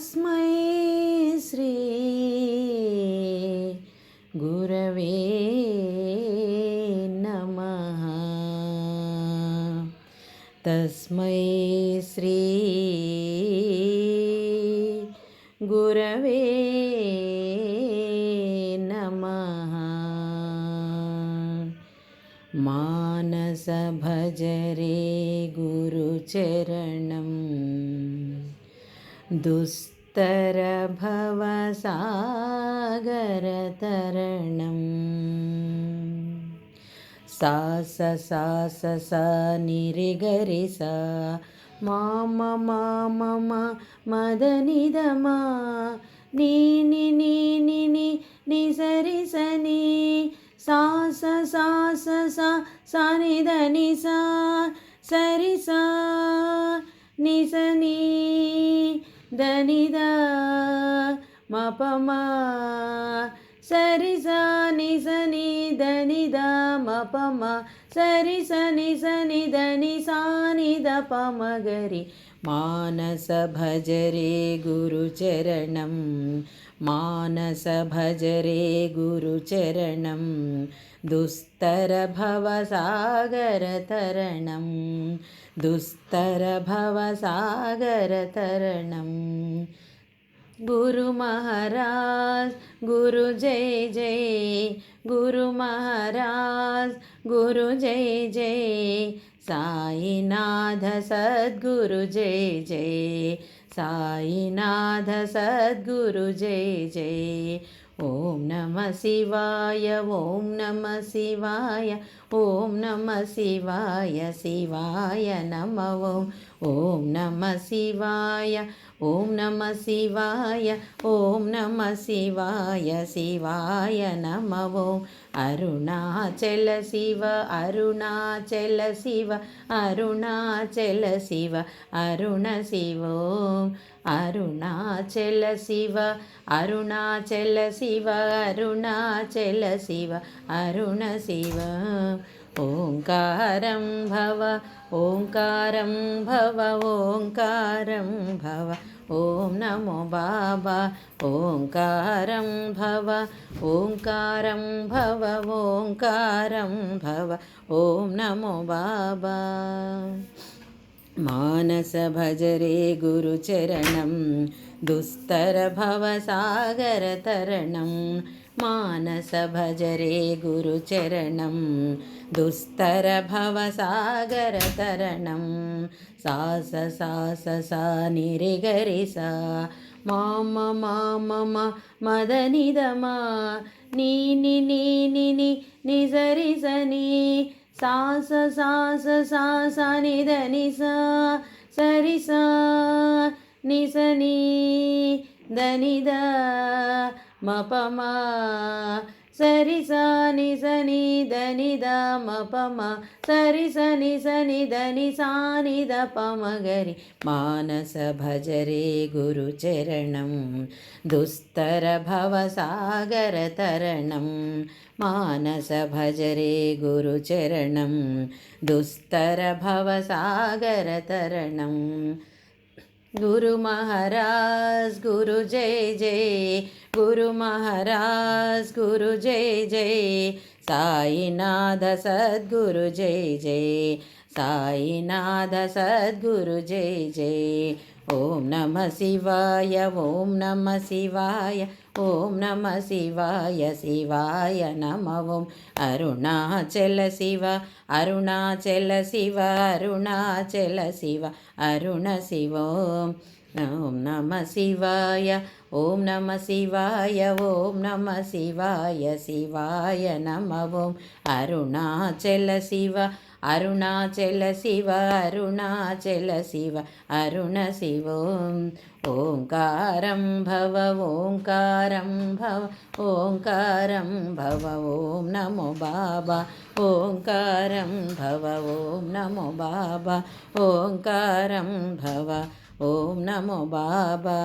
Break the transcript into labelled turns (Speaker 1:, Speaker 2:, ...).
Speaker 1: तस्मै श्री गुरवे नमः। तस्मै श्री गुरवे नमः। मानस भजरे दुस्तरभवसागरतरणं सा स। सा स सससासस निरिगरि सा मा। मम मदनिदमा नीनि निसरिसनि सा स सा स निदनि सा। सरिसा निशनी தனிதா மபமா. சரி சனி சனி தனிதா மபமா. சரி சனி சனி தனி சானித பமகரி मानस भजरे गुरुचरणं मानस भजरे गुरुचरणं दुस्तरभवसागरतरणं दुस्तरभवसागरतरणं। गुरुमहाराज गुरु जय जय गुरुमहाराज गुरु जय जय। సాయినాథ సద్గురు జయ జయ సాయినాథ సద్గురు జయ జయ ఓం నమ శివాయ ఓం నమ శివాయ ఓం నమ శివాయ శివాయ నమ ఓం. ఓం నమ శివాయ ఓం నమ శివాయ ఓం నమ శివాయ శివాయ నమ ఓం. అరుణాచల శివ అరుణాచల శివ అరుణాచల శివ అరుణ శివో అరుణాచల శివ అరుణాచల శివ అరుణాచల శివ అరుణ శివ. ఓంకారం భవ ఓంకారం భవ ఓంకారం భవ ఓం నమో బాబా ఓంకారం భవ ఓంకారం భవ ఓంకారం భవ ఓం నమో బాబా. మానస భజరే గురుచరణం దుస్తర मानसभजरे गुरुचरणं दुस्तरभवसागरतरणं। सा स सा निरिगरि सा। மாம மாமம மதனிதமா நீனி நீனி நீ நிசரி சனி சாச சாச சா சனிதனி சா சரி சா நிசனி సా మపమా సరి సా సని స ని ద ని సరి సని సని స సాని ద ని మానస భజరే గురు చరణం దుస్తర భవ సాగర తరణం మానస భజరే గురు చరణం దుస్తర భవ సాగర తరణం గురు మహారాజ్ గురు జయ జయ గురు మహారాజ్ గురు జయ జయ సాయినాథ సద్గురు జయ జయ ತಾಯಿನಾದ ಸದ್ಗುರು ಜಯ ಜಯ ಓಂ ನಮ ಶಿವಾಯ ಓಂ ನಮ ಶಿವಾಯ ಓಂ ನಮ ಶಿವಾಯ ಶಿವಾಯ ನಮ ಓಂ ಅರುಣಾಚಲ ಶಿವ ಅರುಣಾಚಲ ಶಿವ ಅರುಣಾಚಲ ಶಿವ ಅರುಣ ಶಿವೋಂ ఓం నమ శివాయ ఓం నమ శివాయ ఓం నమ శివాయ శివాయ నమ ఓం. అరుణాచల శివ అరుణాచల శివ అరుణాచల శివ అరుణ శివోం ఓంకారం భవ ఓంకారం భవ ఓంకారం భవ ఓం నమో బాబా. ఓంకారం భవ ఓం నమో బాబా. ఓంకారం భవ ఓం నమో బాబా.